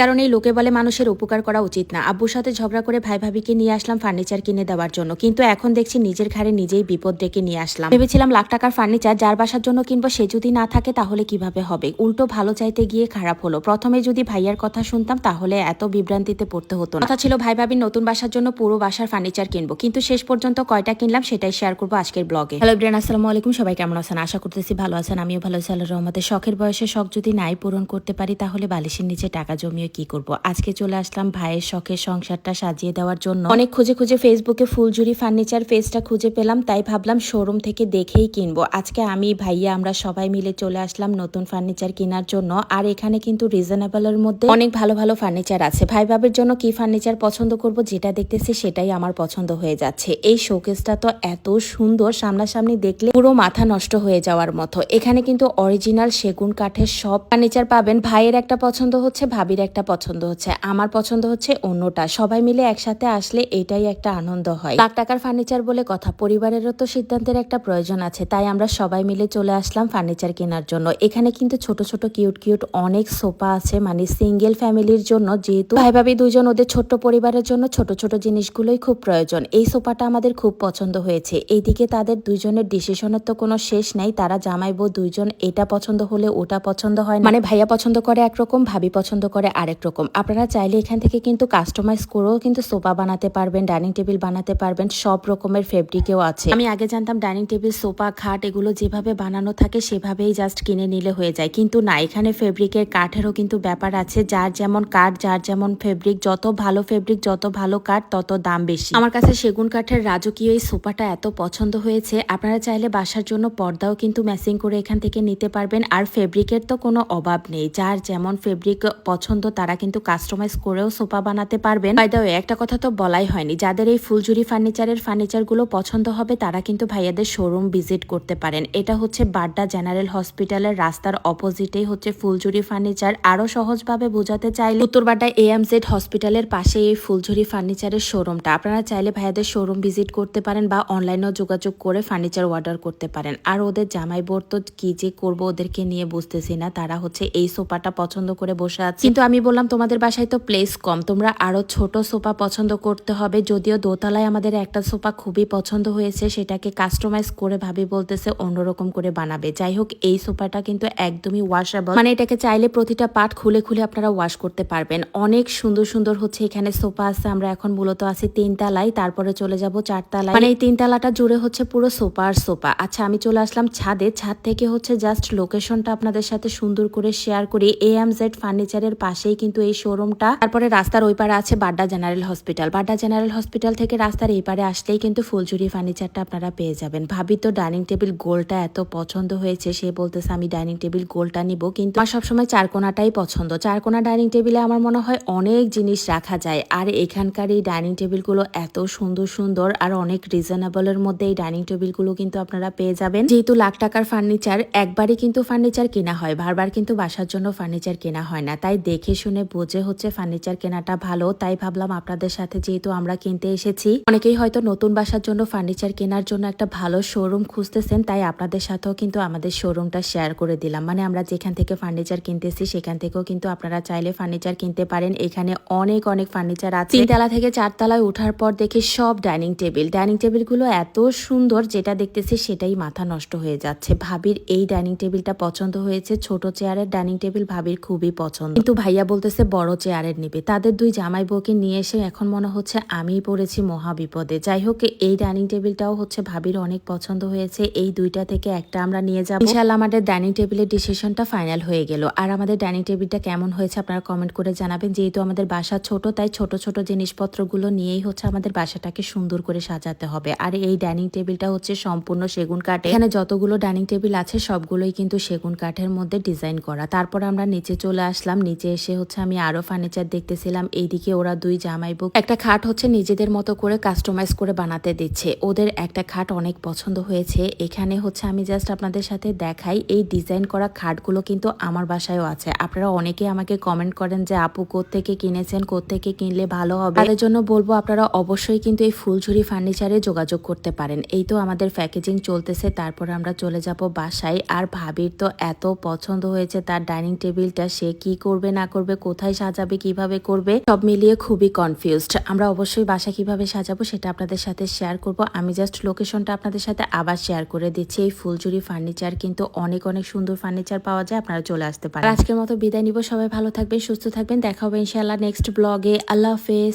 কারণ এই লোকে বলে মানুষের উপকার করা উচিত না। আব্বুর সাথে ঝগড়া করে ভাই ভাবিকে নিয়ে আসলাম ফার্নিচার কিনে দেওয়ার জন্য। কিন্তু এখন দেখছি নিজের ঘাড়ে নিজেই বিপদ ডেকে নিয়ে আসলাম। ভেবেছিলাম লাখ টাকার ফার্নিচার যার বাসার জন্য কিনবো, সে যদি না থাকে তাহলে কীভাবে হবে? উল্টো ভালো চাইতে গিয়ে খারাপ হলো। প্রথমে যদি ভাইয়ার কথা শুনতাম তাহলে এত বিভ্রান্তিতে পড়তে হতো কথা ছিল ভাই ভাবির নতুন বাসার জন্য পুরো বাসার ফার্নিচার কিনবো। কিন্তু শেষ পর্যন্ত কয়টা কিনলাম সেটাই শেয়ার করব আজকের ব্লগে হ্যালো ব্রেন আসসালামু আলাইকুম। সবাই কেমন আছেন? আশা করতেছি ভালো আছেন। আমিও ভালো আছি আল্লাহ রহমতের শখের বয়সে শখ যদি নাই পূরণ করতে পারি তাহলে বালিশের নিচে টাকা জমিয়ে কি করব? আজকে চলে আসলাম ভাইয়ের শখের সংসারটা সাজিয়ে দেওয়ার জন্য। অনেক খুঁজে খুঁজে ফেসবুকে ফুলঝুরি ফার্নিচার পেজটা খুঁজে পেলাম, তাই ভাবলাম শোরুম থেকে দেখেই কিনবো। আজকে আমি, ভাইয়া, আমরা সবাই মিলে চলে আসলাম নতুন ফার্নিচার কেনার জন্য। আর এখানে কিন্তু রিজনেবলের মধ্যে অনেক ভালো ভালো ফার্নিচার আছে। ভাই ভাবের জন্য কি ফার্নিচার পছন্দ করব, যেটা দেখতেছি সেটাই আমার পছন্দ হয়ে যাচ্ছে। এই শোকেসটা তো এত সুন্দর, সামনাসামনি দেখলে পুরো মাথা নষ্ট হয়ে যাওয়ার মতো। এখানে কিন্তু অরিজিনাল সেগুন কাঠের সব ফার্নিচার পাবেন। ভাইয়ের একটা পছন্দ হচ্ছে, ভাবির একটা পছন্দ হচ্ছে। আমার পছন্দ হচ্ছে অন্যটা। সবাই মিলে একসাথে আসলে এটাই একটা আনন্দ হয়। লাখ টাকার ফার্নিচার বলে কথা, পরিবারেরও তো সিদ্ধান্তের একটা প্রয়োজন আছে, তাই আমরা সবাই মিলে চলে আসলাম ফার্নিচার কেনার জন্য। এখানে কিন্তু ছোট ছোট, কিউট কিউট অনেক সোফা আছে মানে সিঙ্গেল ফ্যামিলির জন্য যেহেতু ভাই ভাবি দুজন ওদের ছোট্ট পরিবারের জন্য ছোট ছোট জিনিসগুলোই খুব প্রয়োজন। এই সোফাটা আমাদের খুব পছন্দ হয়েছে। এইদিকে তাদের দুইজনের ডিসিশনের তো কোনো শেষ নাই, তারা জামাই বউ দুইজন, এটা পছন্দ হলে ওটা পছন্দ হয় মানে ভাইয়া পছন্দ করে একরকম, ভাবি পছন্দ করে আরেক রকম। আপনারা চাইলে এখান থেকে কিন্তু কাস্টমাইজ করেও কিন্তু সোফা বানাতে পারবেন ডাইনিং টেবিল বানাতে পারবেন, সব রকমের ফেব্রিকেও আছে। আমি আগে জানতাম ডাইনিং টেবিল সোফা খাট এগুলো যেভাবে বানানো থাকে সেভাবেই জাস্ট কিনে নিলে হয়ে যায়। কিন্তু না, এখানে ফেব্রিকের কাঠেরও কিন্তু ব্যাপার আছে। যার যেমন কাঠ, যার যেমন ফেব্রিক যত ভালো ফেব্রিক যত ভালো কাঠ, তত দাম বেশি। আমার কাছে সেগুন কাঠের রাজকীয় এই সোফাটা এত পছন্দ হয়েছে। আপনারা চাইলে বাসার জন্য পর্দাও কিন্তু ম্যাচিং করে এখান থেকে নিতে পারবেন। আর ফেব্রিকের তো কোনো অভাব নেই। যার যেমন ফেব্রিক পছন্দ তারা কিন্তু কাস্টমাইজ করেও সোফা বানাতে পারবেন। বাই দ্য একটা কথা তো বলাই হয়নি, যাদের এই ফুলঝুরি ফার্নিচারের ফার্নিচারগুলো পছন্দ হবে, তারা কিন্তু ভাইয়াদের শোরুম ভিজিট করতে পারেন। এটা হচ্ছে বাড্ডা জেনারেল হসপিটালের রাস্তার অপোজিটেই হচ্ছে ফুলঝুরি ফার্নিচার আরও সহজভাবে বোঝাতে চাইলে উত্তরবাড্ডা এএমজেড হসপিটালের পাশে এই ফুলঝুরি ফার্নিচারের শোরুমটা আপনারা চাইলে ভাইয়াদের শোরুম ভিজিট করতে পারেন বা অনলাইনেও যোগাযোগ করে ফার্নিচার অর্ডার করতে পারেন। আর ওদের জামাই বোর তো কি যে করব ওদেরকে নিয়ে বুঝতেছি না, তারা হচ্ছে এই সোফাটা পছন্দ করে বসে আছে। কিন্তু আমি বললাম, তোমাদের বাসায় তো প্লেস কম। তোমরা আরও ছোট সোফা পছন্দ করতে হবে। যদিও দোতলায় আমাদের একটা সোফা খুবই পছন্দ হয়েছে, সেটাকে কাস্টমাইজ করে ভাবি বলতেছে অন্যরকম করে বানাবে। যাই হোক, এই সোফাটা কিন্তু একদমই ওয়াশেবল মানে এটাকে চাইলে প্রতিটা পার্ট খুলে খুলে আপনারা ওয়াশ করতে পারবেন। অনেক সুন্দর সুন্দর হচ্ছে এখানে সোফা আছে। আমরা এখন মূলত আছি তিনতলায়। তারপরে চলে যাব চারতলায়। মানে এই তিনতলাটা জুড়ে হচ্ছে পুরো সোফা আর সোফা। আচ্ছা আমি চলে আসলাম ছাদে। ছাদ থেকে হচ্ছে জাস্ট লোকেশনটা আপনাদের সাথে সুন্দর করে শেয়ার করি। এ এম জেড ফার্নিচারের পাশেই কিন্তু এই শোরুমটা তারপরে রাস্তার ওই পারে আছে Badda general hospital. Badda general hospital থেকে রাস্তার এই পারে আসলেই কিন্তু ফুলঝুরি ফার্নিচারটা আপনারা পেয়ে যাবেন। ভাবি তো ডাইনিং টেবিল গোলটা এত পছন্দ হয়েছে, সে বলতেছে, আমি ডাইনিং টেবিল গোলটা নিব। কিন্তু আমার সবসময় চারকোনাটাই পছন্দ। চারকোনা ডাইনিং টেবিলে আমার মনে হয় অনেক জিনিস রাখা যায়। আর এখানকার এই ডাইনিং টেবিলগুলো এত সুন্দর সুন্দর আর অনেক রিজনেবলের মধ্যে এই ডাইনিং টেবিলগুলো কিন্তু আপনারা পেয়ে যাবেন। যেহেতু লাখ টাকার ফার্নিচার একবারই কিন্তু ফার্নিচার কেনা হয়। বারবার কিন্তু বাসার জন্য ফার্নিচার কেনা হয় না। তাই দেখে শুনে বুঝে হচ্ছে ফার্নিচার কেনাটা ভালো, তাই ভাবলাম আপনাদের সাথে যেহেতু আমরা কিনতে এসেছি, অনেকেই হয়তো নতুন বাসার জন্য ফার্নিচার কেনার জন্য একটা ভালো শোরুম খুঁজতেছেন, তাই আপনাদের সাথেও কিন্তু আমাদের শোরুমটা শেয়ার করে দিলাম। মানে আমরা যেখান থেকে ফার্নিচার কিনতেছি, সেখান থেকেও কিন্তু আপনারা চাইলে ফার্নিচার কিনতে পারেন। এখানে অনেক অনেক ফার্নিচার আছে। তিনতলা থেকে চারতলায় ওঠার পর দেখি সব ডাইনিং টেবিল। ডাইনিং টেবিলগুলো এত সুন্দর, যেটা দেখতেছি সেটাই মাথা নষ্ট হয়ে যাচ্ছে। ভাবির এই ডাইনিং টেবিলটা পছন্দ হয়েছে। ছোট চেয়ারের ডাইনিং টেবিল ভাবির খুবই পছন্দ। কিন্তু ভাইয়া বলতেছে, বড় চেয়ারের নিবে। তাদের দুই জামাই বউকে নিয়ে এসে এখন মনে হচ্ছে আমিই পড়েছি মহা বিপদে যাই হোক, এই ডাইনিং টেবিলটাও হচ্ছে ভাবির অনেক পছন্দ হয়েছে। এই দুইটা থেকে একটা আমরা নিয়ে যাব। ইনশাল্লাহ আমাদের ডাইনিং টেবিলের ডিসিশনটা ফাইনাল হয়ে গেল। আর আমাদের ডাইনিং টেবিলটা কেমন হয়েছে আপনারা কমেন্ট করে জানাবেন। যেহেতু আমাদের বাসা ছোট, তাই ছোট ছোট জিনিসপত্রগুলো নিয়েই হচ্ছে আমাদের বাসাটাকে সুন্দর করে সাজাতে হবে। আর এই ডাইনিং টেবিলটা হচ্ছে সম্পূর্ণ সেগুন কাঠ এখানে যতগুলো ডাইনিং টেবিল আছে, সবগুলোই কিন্তু সেগুন কাঠের মধ্যে ডিজাইন করা। তারপর আমরা নিচে চলে আসলাম। নিচে এসে হচ্ছে আমি আরও ফার্নিচার দেখতেছিলাম, এইদিকে ওরা দুই জামাই বুক একটা খাট হচ্ছে নিজেদের মতো করে কাস্টমাইজ করে বানাতে দিচ্ছে। ওদের একটা খাট অনেক পছন্দ হয়েছে। এখানে হচ্ছে আমি জাস্ট আপনাদের সাথে দেখাই, এই ডিজাইন করা খাটগুলো কিন্তু আমার বাসায়ও আছে। আপনারা অনেকে আমাকে কমেন্ট করেন যে, আপু থেকে কিনেছেন? থেকে কিনলে ভালো হবে? তাদের জন্য বলব, আপনারা অবশ্যই কিন্তু এই ফুলঝুরি ফার্নিচারে যোগাযোগ করতে পারেন। এই তো আমাদের প্যাকেজিং চলতেছে, তারপর আমরা চলে যাব বাসায়। আর ভাবির তো এত পছন্দ হয়েছে তার ডাইনিং টেবিলটা সে কি করবে, না করবে? করবে, কোথায় সাজাবে, কীভাবে করবে, সব মিলিয়ে খুবই কনফিউজড আমরা অবশ্যই বাসা কীভাবে সাজাবো সেটা আপনাদের সাথে শেয়ার করব। আমি জাস্ট লোকেশনটা আপনাদের সাথে আবার শেয়ার করে দিচ্ছি। এই ফুলজুরি ফার্নিচার কিন্তু অনেক অনেক সুন্দর ফার্নিচার পাওয়া যায়, আপনারা চলে আসতে পারেন। আজকের মতো বিদায় নিব। সবাই ভালো থাকবেন, সুস্থ থাকবেন। দেখা হবে ইনশাআল্লাহ নেক্সট ব্লগে আল্লাহ হাফেজ।